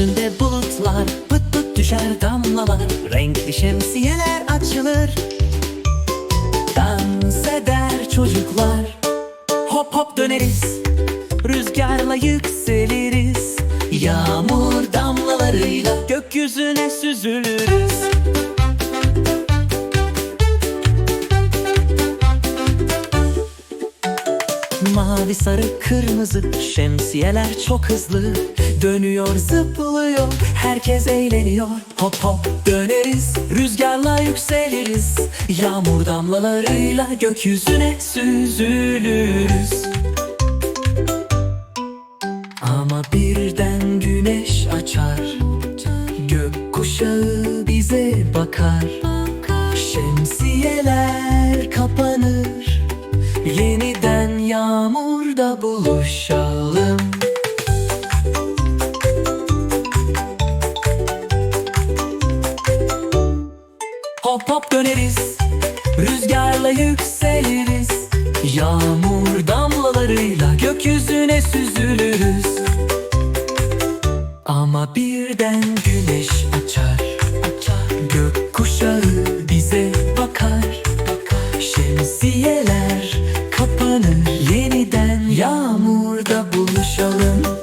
Üstünde bulutlar pıt pıt düşer damlalar. Renkli şemsiyeler açılır. Dans eder çocuklar. Hop hop döneriz Rüzgarla yükseliriz. Yağmur damlalarıyla gökyüzüne süzülürüz. Mavi sarı kırmızı şemsiyeler çok hızlı. Dönüyor zıplıyor herkes eğleniyor. Hop hop döneriz rüzgarla yükseliriz. Yağmur damlalarıyla gökyüzüne süzülürüz. Ama birden güneş açar. Gök kuşağı bize bakar. Şemsiyeler kapanır. Yağmurda konuşalım Hop hop döneriz Rüzgarla yükseliriz Yağmur damlalarıyla gökyüzüne süzülürüz Ama birden güneş açar, açar. Gök kuşağı bize bakar, bakar. Şemsiyeler kapanır yeniden Yağmurda buluşalım.